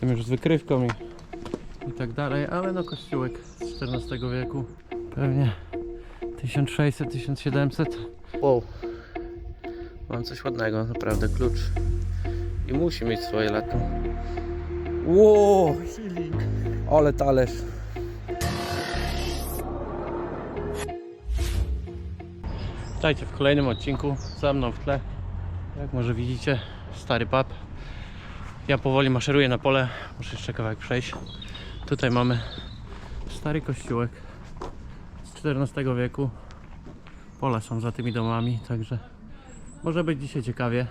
Tym już z wykrywką i, i tak dalej, ale no kościółek z XIV wieku. Pewnie 1600-1700. Wow. Mam coś ładnego, naprawdę klucz. I musi mieć swoje lata. Wow, ale talerz. Witajcie w kolejnym odcinku. Za mną w tle, jak może widzicie, stary pub. Ja powoli maszeruję na pole. Muszę jeszcze kawałek przejść. Tutaj mamy stary kościółek z XIV wieku. Pola są za tymi domami, także może być dzisiaj ciekawie.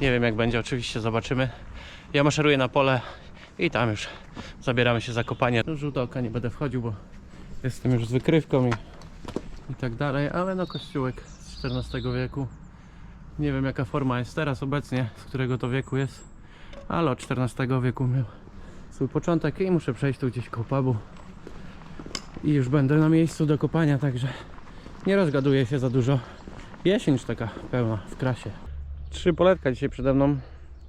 Nie wiem jak będzie, oczywiście zobaczymy. Ja maszeruję na pole i tam już zabieramy się za kopanie. Żółta oka nie będę wchodził, bo jestem już z wykrywką i, i tak dalej, ale no kościółek z XIV wieku. Nie wiem jaka forma jest teraz obecnie, z którego to wieku jest, ale od XIV wieku miał swój początek i muszę przejść tu gdzieś koło pubu. I już będę na miejscu do kopania, także nie rozgaduję się za dużo. Jesień już taka pełna w krasie. Trzy poletka dzisiaj przede mną.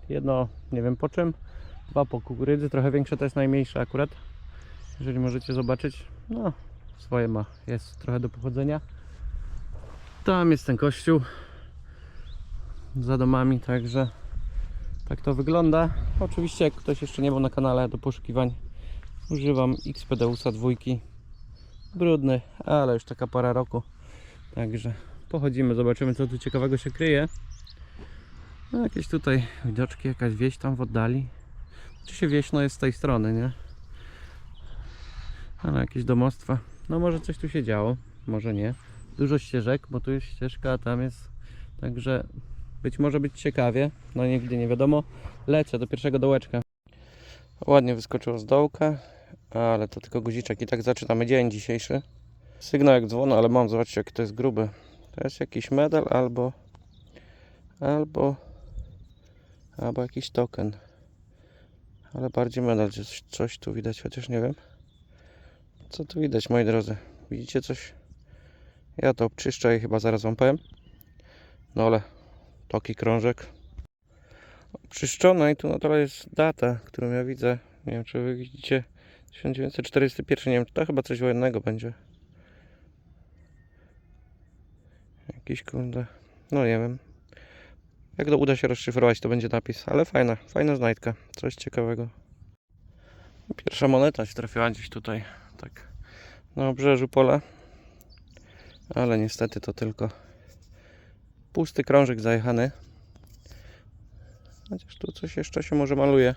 Jedno nie wiem po czym, dwa po kukurydzy, trochę większe to jest najmniejsze akurat. Jeżeli możecie zobaczyć, no swoje ma, jest trochę do pochodzenia. Tam jest ten kościół za domami, także tak to wygląda. Oczywiście jak ktoś jeszcze nie był na kanale do poszukiwań, używam XPDUSa dwójki. Brudny, ale już taka para roku. Także pochodzimy, zobaczymy co tu ciekawego się kryje. No, jakieś tutaj widoczki, jakaś wieś tam w oddali. Czy się wieś no jest z tej strony, nie? Ale jakieś domostwa. No może coś tu się działo, może nie. Dużo ścieżek, bo tu jest ścieżka, a tam jest. Także być może być ciekawie. No nigdy nie wiadomo. Lecę do pierwszego dołeczka. Ładnie wyskoczyło z dołka, ale to tylko guziczek. I tak zaczynamy dzień dzisiejszy. Sygnał jak dzwon, ale mam, zobaczcie jaki to jest gruby. To jest jakiś medal albo albo albo jakiś token. Ale bardziej medal, coś, coś tu widać, chociaż nie wiem. Co tu widać, moi drodzy? Widzicie coś? Ja to obczyszczę i chyba zaraz wam powiem. No ale taki krążek. Obczyszczone i tu na dole jest data, którą ja widzę. Nie wiem, czy wy widzicie. 1941, nie wiem, czy to chyba coś wojennego będzie. Jakiś kurde. No nie wiem. Jak to uda się rozszyfrować, to będzie napis. Ale fajna, fajna znajdka. Coś ciekawego. Pierwsza moneta się trafiła gdzieś tutaj, tak na obrzeżu pola. Ale niestety to tylko pusty krążek zajechany. Chociaż tu coś jeszcze się może maluje.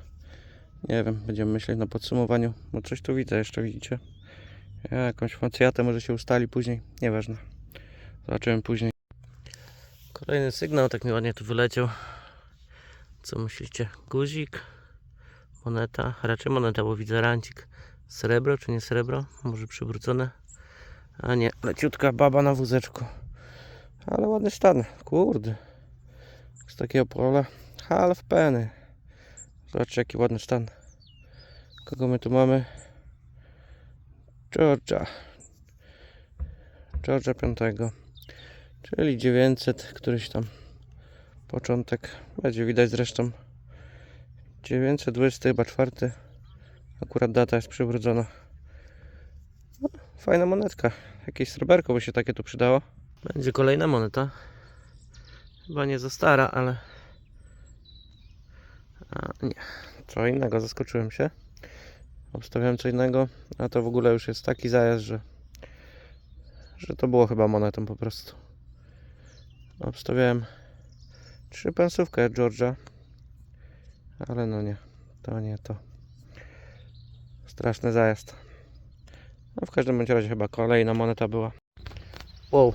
Nie wiem, będziemy myśleć na podsumowaniu. Bo coś tu widzę jeszcze, widzicie? Ja, jakąś facjatę może się ustali później. Nieważne. Zobaczymy później. Kolejny sygnał, tak mi ładnie tu wyleciał. Co myślicie? Guzik? Moneta? Raczej moneta, bo widzę rancik. Srebro czy nie srebro? Może przywrócone? A nie, leciutka baba na wózeczku. Ale ładny stan, kurde. Z takiego pola half penny. Zobaczcie jaki ładny stan. Kogo my tu mamy? Georgia. Georgia V. Czyli 900, któryś tam początek. Będzie widać zresztą. 920 chyba czwarty. Akurat data jest przywrócona. No, fajna monetka. Jakieś sreberko by się takie tu przydało. Będzie kolejna moneta. Chyba nie za stara, ale... A, nie. Co innego, zaskoczyłem się. Obstawiałem co innego, a to w ogóle już jest taki zajazd, że... Że to było chyba monetą po prostu. Obstawiałem trzy pensówkę Georgia. Ale no nie, to nie to. Straszny zajazd. No w każdym bądź razie chyba kolejna moneta była. Wow.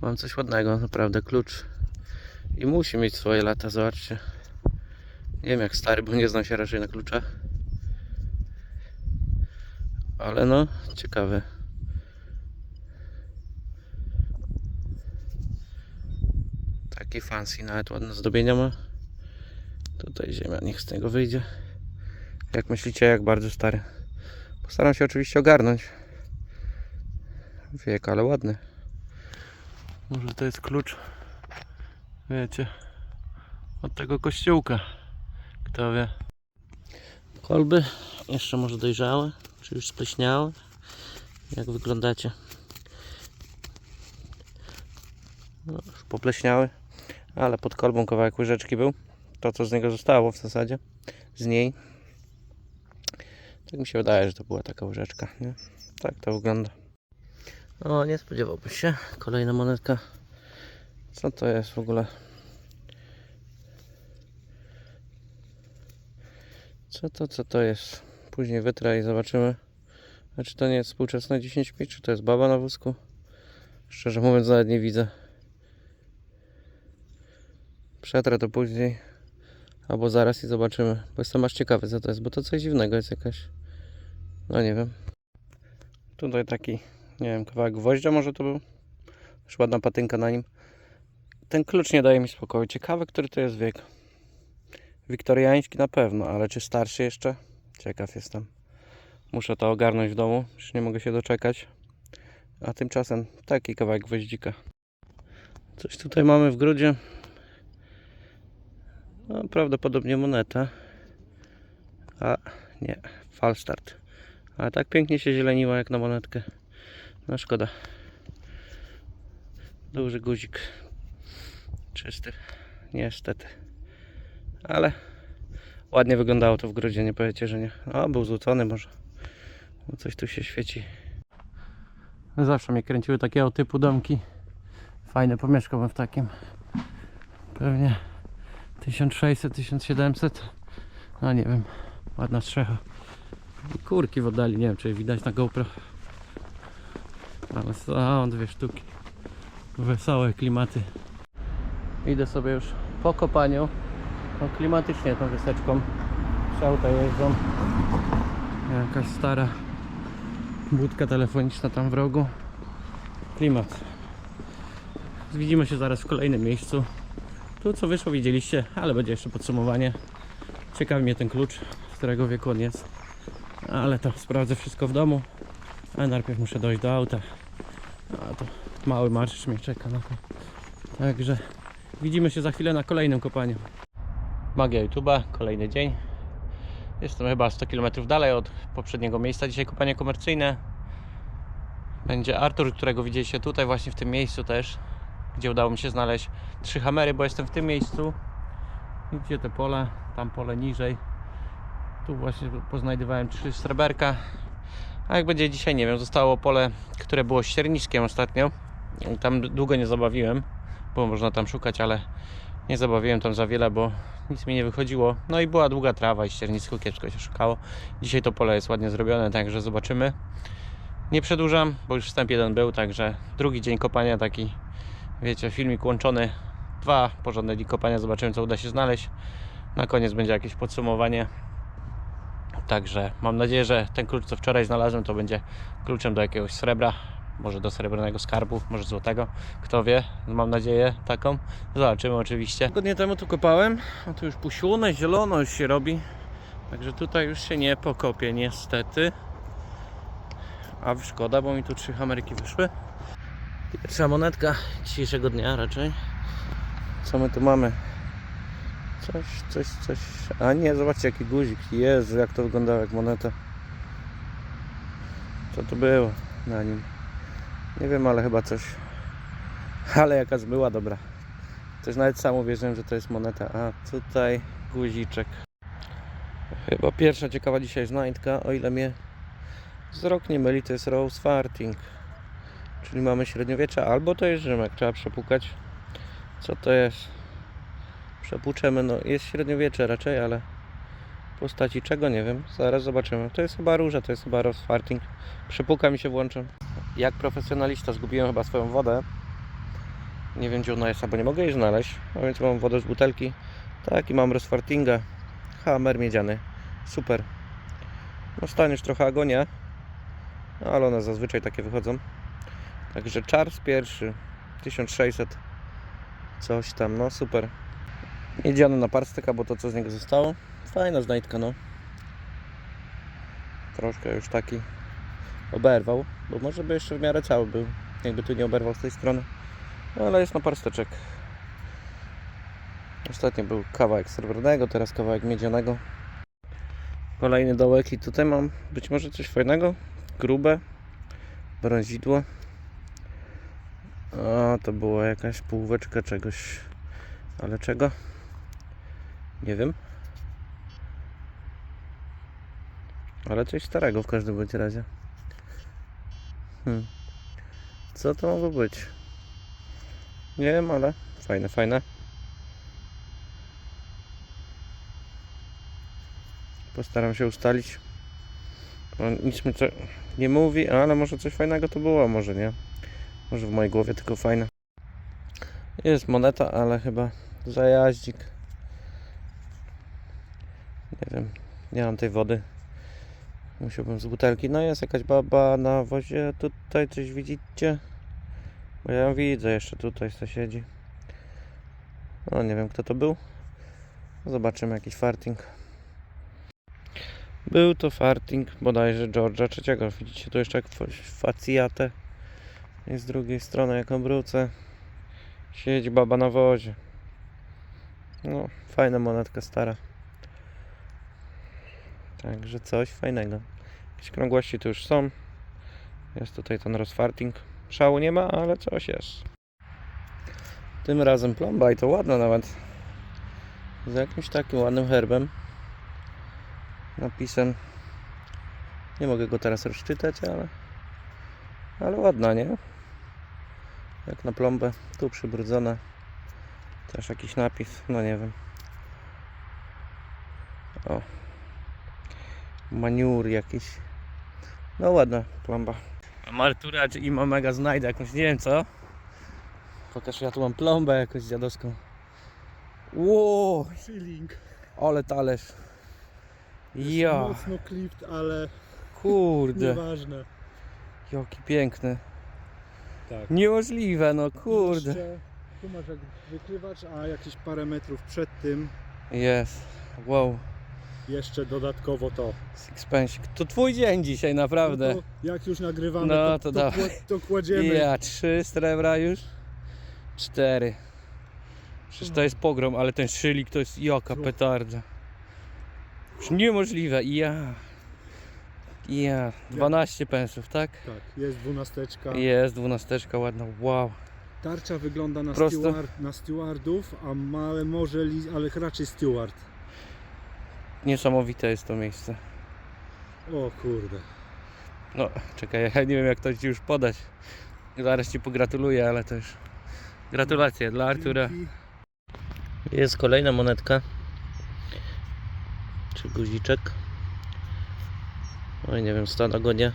Mam coś ładnego, naprawdę klucz. I musi mieć swoje lata, zobaczcie. Nie wiem jak stary, bo nie znam się raczej na kluczach. Ale no, ciekawy. Taki fancy, nawet ładne zdobienia ma. Tutaj ziemia, niech z tego wyjdzie. Jak myślicie, jak bardzo stary? Postaram się oczywiście ogarnąć. Wiek, ale ładny. Może to jest klucz, wiecie, od tego kościółka. Kto wie. Kolby jeszcze może dojrzałe, czy już spleśniałe? Jak wyglądacie? No, już popleśniały, ale pod kolbą kawałek łyżeczki był. To co z niego zostało w zasadzie, z niej. Tak mi się wydaje, że to była taka łyżeczka, nie? Tak to wygląda. O, nie spodziewałbyś się. Kolejna monetka. Co to jest w ogóle? Co to, co to jest? Później wytrę i zobaczymy. A czy to nie jest współczesne 10 pi, czy to jest baba na wózku? Szczerze mówiąc nawet nie widzę. Przetrę to później. Albo zaraz i zobaczymy. Bo jestem aż ciekawy co to jest, bo to coś dziwnego jest jakaś. No nie wiem. Tutaj taki, nie wiem, kawałek gwoździa może to był? Już ładna patynka na nim. Ten klucz nie daje mi spokoju. Ciekawe, który to jest wiek. Wiktoriański na pewno, ale czy starszy jeszcze? Ciekaw jestem. Muszę to ogarnąć w domu, już nie mogę się doczekać. A tymczasem taki kawałek gwoździka. Coś tutaj mamy w grudzie. No, prawdopodobnie moneta. A nie, falstart. Ale tak pięknie się zieleniła jak na monetkę. No szkoda. Duży guzik. Czysty. Niestety. Ale ładnie wyglądało to w grudzie, nie powiecie, że nie. O, był złocony może. Bo coś tu się świeci. Zawsze mnie kręciły takiego typu domki. Fajne, pomieszkałbym w takim. Pewnie 1600, 1700. No nie wiem. Ładna strzecha. I kurki w oddali, nie wiem czy widać na GoPro. Ale są dwie sztuki. Wesołe klimaty. Idę sobie już po kopaniu. No klimatycznie tą wyseczką. Szauta jeżdżą. Jakaś stara budka telefoniczna tam w rogu. Klimat. Widzimy się zaraz w kolejnym miejscu. Tu co wyszło widzieliście, ale będzie jeszcze podsumowanie. Ciekawi mnie ten klucz, z którego wieku on jest. Ale to sprawdzę wszystko w domu. Ale najpierw muszę dojść do auta. Mały marsz mnie czeka na to. Także widzimy się za chwilę na kolejnym kopaniu. Magia YouTube'a, kolejny dzień. Jestem chyba 100 km dalej od poprzedniego miejsca. Dzisiaj kopanie komercyjne. Będzie Artur, którego widzieliście tutaj, właśnie w tym miejscu też, gdzie udało mi się znaleźć trzy hamery, bo jestem w tym miejscu. Widzicie te pole, tam pole niżej. Tu właśnie poznajdywałem trzy sreberka. A jak będzie dzisiaj, nie wiem, zostało pole, które było ścierniskiem ostatnio. Tam długo nie zabawiłem, bo można tam szukać, ale nie zabawiłem tam za wiele, bo nic mi nie wychodziło. No i była długa trawa i ściernisku kiepsko się szukało. Dzisiaj to pole jest ładnie zrobione, także zobaczymy. Nie przedłużam, bo już wstęp jeden był, także drugi dzień kopania taki, wiecie, filmik łączony. Dwa porządne dni kopania, zobaczymy co uda się znaleźć. Na koniec będzie jakieś podsumowanie. Także mam nadzieję, że ten klucz co wczoraj znalazłem to będzie kluczem do jakiegoś srebra, może do srebrnego skarbu, może złotego, kto wie, mam nadzieję taką. Zobaczymy oczywiście. Tygodnie temu tu kopałem, a tu już pusiłone, zielono już się robi. Także tutaj już się nie pokopie niestety. A szkoda, bo mi tu trzy hamerki wyszły. Pierwsza monetka dzisiejszego dnia raczej. Co my tu mamy? Coś, coś, coś. A nie, zobaczcie jaki guzik. Jezu, jak to wyglądało jak moneta. Co to było na nim? Nie wiem, ale chyba coś. Ale jakaś była dobra. Też nawet sam uwierzyłem, że to jest moneta. A tutaj guziczek. Chyba pierwsza ciekawa dzisiaj znajdka, o ile mnie wzrok nie myli, to jest Rose Farting. Czyli mamy średniowiecze, albo to jest Rzymek, trzeba przepukać. Co to jest? Przepłuczemy, no jest średniowiecze raczej, ale postaci czego nie wiem, zaraz zobaczymy. To jest chyba róża, to jest chyba Rose Farting. Przepuka mi się włączę. Jak profesjonalista zgubiłem chyba swoją wodę. Nie wiem gdzie ona jest, albo nie mogę jej znaleźć. A więc mam wodę z butelki. Tak i mam Rose Fartinga. Hammer miedziany. Super. No staniesz trochę agonia. No, ale one zazwyczaj takie wychodzą. Także Charles pierwszy 1600 coś tam, no super. Miedziany na parstyka, bo to co z niego zostało. Fajna znajdka, no. Troszkę już taki oberwał, bo może by jeszcze w miarę cały był, jakby tu nie oberwał z tej strony. No, ale jest na parsteczek. Ostatnio był kawałek srebrnego, teraz kawałek miedzianego. Kolejny dołek i tutaj mam być może coś fajnego. Grube. Brązidło. O, to była jakaś półweczka czegoś. Ale czego? Nie wiem. Ale coś starego w każdym bądź razie. Hmm. Co to mogło być? Nie wiem, ale fajne, fajne. Postaram się ustalić. On nic mi to nie mówi, ale może coś fajnego to było, może nie. Może w mojej głowie tylko fajne. Jest moneta, ale chyba zajaździk. Nie wiem, nie mam tej wody. Musiałbym z butelki. No jest jakaś baba na wozie. Tutaj coś widzicie? Bo ja ją widzę jeszcze tutaj co siedzi. No nie wiem kto to był. Zobaczymy jakiś farting. Był to farting bodajże George'a trzeciego. Widzicie tu jeszcze jak facjatę. I z drugiej strony jak obrócę siedzi baba na wozie. No, fajna monetka stara. Także coś fajnego. Jakieś krągłości tu już są. Jest tutaj ten rozfarting. Szału nie ma, ale coś jest. Tym razem plomba i to ładna nawet. Z jakimś takim ładnym herbem. Napisem. Nie mogę go teraz rozczytać, ale ale ładna, nie? Jak na plombę. Tu przybrudzona. Też jakiś napis, no nie wiem. O. Maniur jakiś. No ładna plomba. Mam Artura i mam mega znajdę jakąś, nie wiem co. Pokaż, ja tu mam plombę jakąś dziadowską. Ło, Shilling. ale talerz. Ja, Mocno klipt, ale kurde, nieważne. jaki piękny. Tak. Niemożliwe, no kurde. Jeszcze, tu masz jak wykrywacz, a jakieś parę metrów przed tym Jest, wow, jeszcze dodatkowo to. Sixpence. To twój dzień dzisiaj, naprawdę. No to jak już nagrywamy, No, to, to to, dawaj. to kładziemy. Ja, trzy srebra już. Cztery. Przecież to jest pogrom, ale ten szylik to jest jaka No. petarda. Już niemożliwe. Ja. Ja. 12 pensów, tak? Tak, jest dwunasteczka. Jest, dwunasteczka ładna. Wow. Tarcza wygląda na, Prosto. steward, na stewardów, a może, li, ale raczej steward. Niesamowite jest to miejsce. O kurde. No, czekaj, ja nie wiem jak to ci już podać. Zaraz ci pogratuluję, ale to już. Gratulacje dla Artura. Jest kolejna monetka. Czy guziczek? Oj, nie wiem, stan agonia.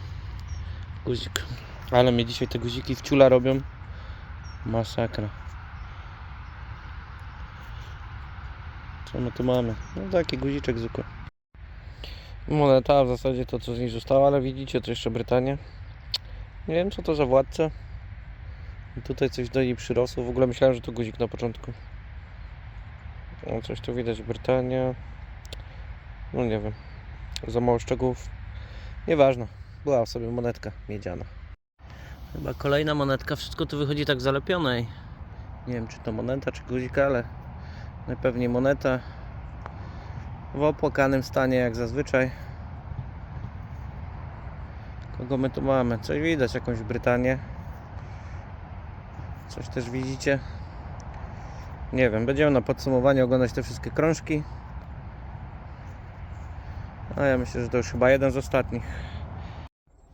Guzik. Ale mnie dzisiaj te guziki w ciula robią. Masakra. Co my tu mamy? No taki guziczek zwykły. Moneta, w zasadzie to co z niej zostało, ale widzicie, to jeszcze Brytania. Nie wiem co to za władca. I tutaj coś do niej przyrosło. W ogóle myślałem, że to guzik na początku. O, coś tu widać, Brytania. No nie wiem. Za mało szczegółów. Nieważne. Była sobie monetka miedziana. Chyba kolejna monetka. Wszystko tu wychodzi tak zalepione. Nie wiem, czy to moneta, czy guzik, ale najpewniej moneta. W opłakanym stanie, jak zazwyczaj. Kogo my tu mamy? Coś widać, jakąś Brytanię. Coś też widzicie. Nie wiem, będziemy na podsumowanie oglądać te wszystkie krążki. A ja myślę, że to już chyba jeden z ostatnich.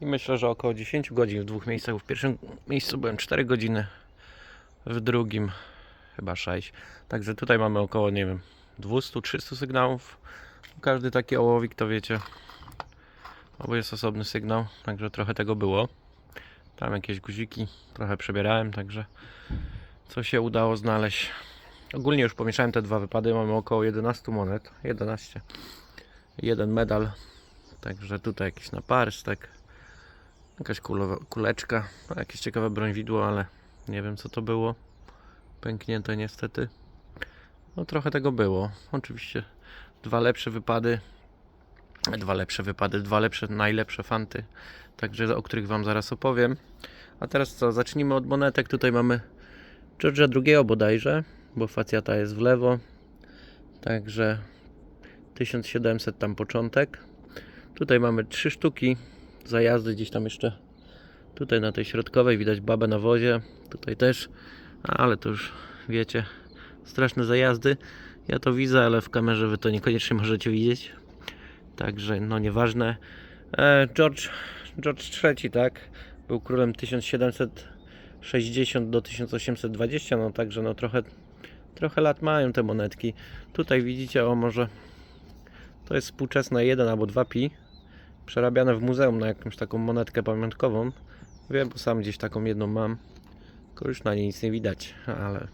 I myślę, że około 10 godzin w dwóch miejscach. W pierwszym miejscu byłem 4 godziny, w drugim chyba 6. Także tutaj mamy około, nie wiem, 200-300 sygnałów. Każdy taki ołowik to wiecie, albo jest osobny sygnał, także trochę tego było. Tam jakieś guziki, trochę przebierałem, także co się udało znaleźć. Ogólnie już pomieszałem te dwa wypady, mamy około 11 monet, 11. Jeden medal, także tutaj jakiś naparstek, jakaś kulo, kuleczka, no, jakieś ciekawe brąźwidło, ale nie wiem co to było. Pęknięte niestety. No trochę tego było. Oczywiście dwa lepsze wypady, dwa lepsze wypady, dwa lepsze, najlepsze fanty, także o których Wam zaraz opowiem. A teraz co, zacznijmy od monetek. Tutaj mamy George'a II bodajże, bo facjata jest w lewo. Także 1700 tam początek. Tutaj mamy trzy sztuki zajazdy gdzieś tam jeszcze. Tutaj na tej środkowej widać babę na wozie. Tutaj też, ale to już wiecie, straszne zajazdy. Ja to widzę, ale w kamerze wy to niekoniecznie możecie widzieć. Także no nieważne. E, George, George III, tak? Był królem 1760 do 1820, no także no trochę, trochę lat mają te monetki. Tutaj widzicie, o może to jest współczesne 1 albo 2 pi przerabiane w muzeum na jakąś taką monetkę pamiątkową. Wiem, bo sam gdzieś taką jedną mam. Tylko już na niej nic nie widać, ale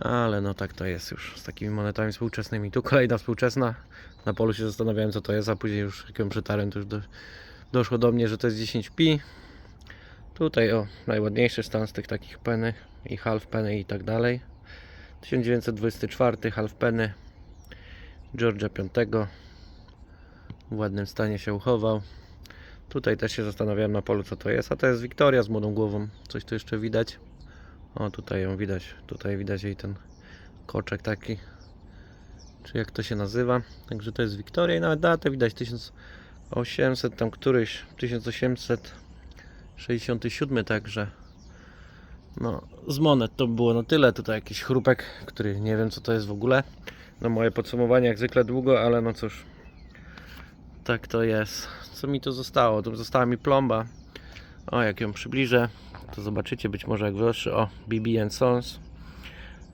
ale no tak to jest już z takimi monetami współczesnymi. Tu kolejna współczesna. Na polu się zastanawiałem co to jest, a później już jak ją przetarłem to już do, doszło do mnie, że to jest 10 pi. Tutaj o, najładniejszy stan z tych takich penny i half penny i tak dalej. 1924 half penny George'a V w ładnym stanie się uchował. Tutaj też się zastanawiałem na polu co to jest, a to jest Wiktoria z młodą głową. Coś tu jeszcze widać. O, tutaj ją widać. Tutaj widać jej ten koczek taki. Czy jak to się nazywa. Także to jest Wiktoria i nawet datę widać 1800 tam któryś 1867 także no z monet to było na tyle. Tutaj jakiś chrupek, który nie wiem co to jest w ogóle. No moje podsumowanie jak zwykle długo, ale no cóż. Tak to jest. Co mi tu zostało? Tu została mi plomba. O, jak ją przybliżę, to zobaczycie być może jak wyższy. O, BB Sons.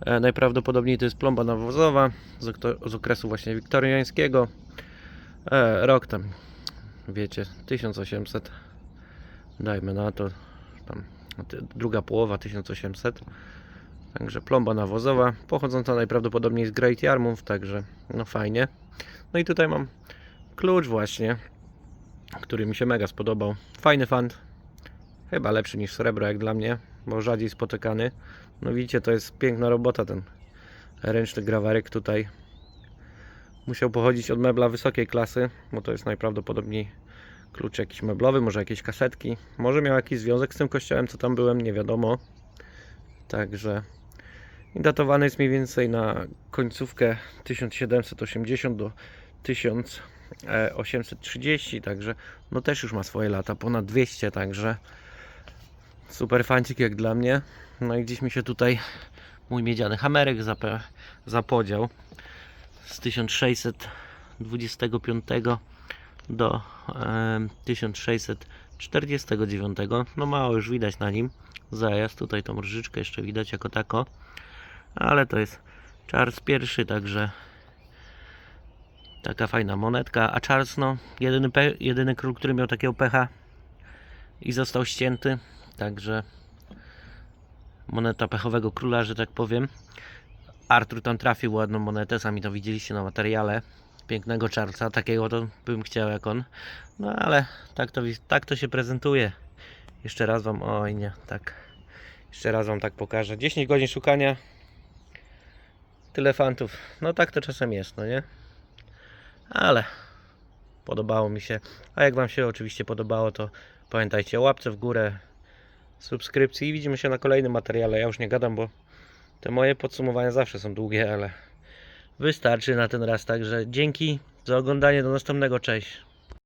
E, najprawdopodobniej to jest plomba nawozowa z, z okresu właśnie wiktoriańskiego. E, rok tam, wiecie, 1800. Dajmy na to, tam ty- druga połowa 1800. Także plomba nawozowa, pochodząca najprawdopodobniej z Great Yarmouth, także no fajnie. No i tutaj mam klucz właśnie, który mi się mega spodobał. Fajny fant, chyba lepszy niż srebro jak dla mnie, bo rzadziej spotykany. No widzicie, to jest piękna robota ten ręczny grawerek tutaj. Musiał pochodzić od mebla wysokiej klasy, bo to jest najprawdopodobniej klucz jakiś meblowy, może jakieś kasetki. Może miał jakiś związek z tym kościołem, co tam byłem, nie wiadomo. Także i datowany jest mniej więcej na końcówkę 1780 do 1830, także no też już ma swoje lata, ponad 200, także super fancik jak dla mnie. No i gdzieś mi się tutaj mój miedziany hamerek zape- zapodział z 1625 do em, 1649. No mało już widać na nim zajazd, tutaj tą różyczkę jeszcze widać jako tako, ale to jest Charles I, także taka fajna monetka, a Charles no jedyny, jedyny król, który miał takiego pecha i został ścięty, także moneta pechowego króla, że tak powiem. Artur tam trafił ładną monetę, sami to widzieliście na materiale. Pięknego Charlesa, takiego to bym chciał jak on. No ale tak to, tak to się prezentuje. Jeszcze raz wam, oj nie, tak. Jeszcze raz wam tak pokażę. 10 godzin szukania. Tyle fantów. No tak to czasem jest, no nie? Ale podobało mi się. A jak wam się oczywiście podobało, to pamiętajcie o łapce w górę, subskrypcji i widzimy się na kolejnym materiale. Ja już nie gadam, bo te moje podsumowania zawsze są długie, ale wystarczy na ten raz. Także dzięki za oglądanie. Do następnego. Cześć.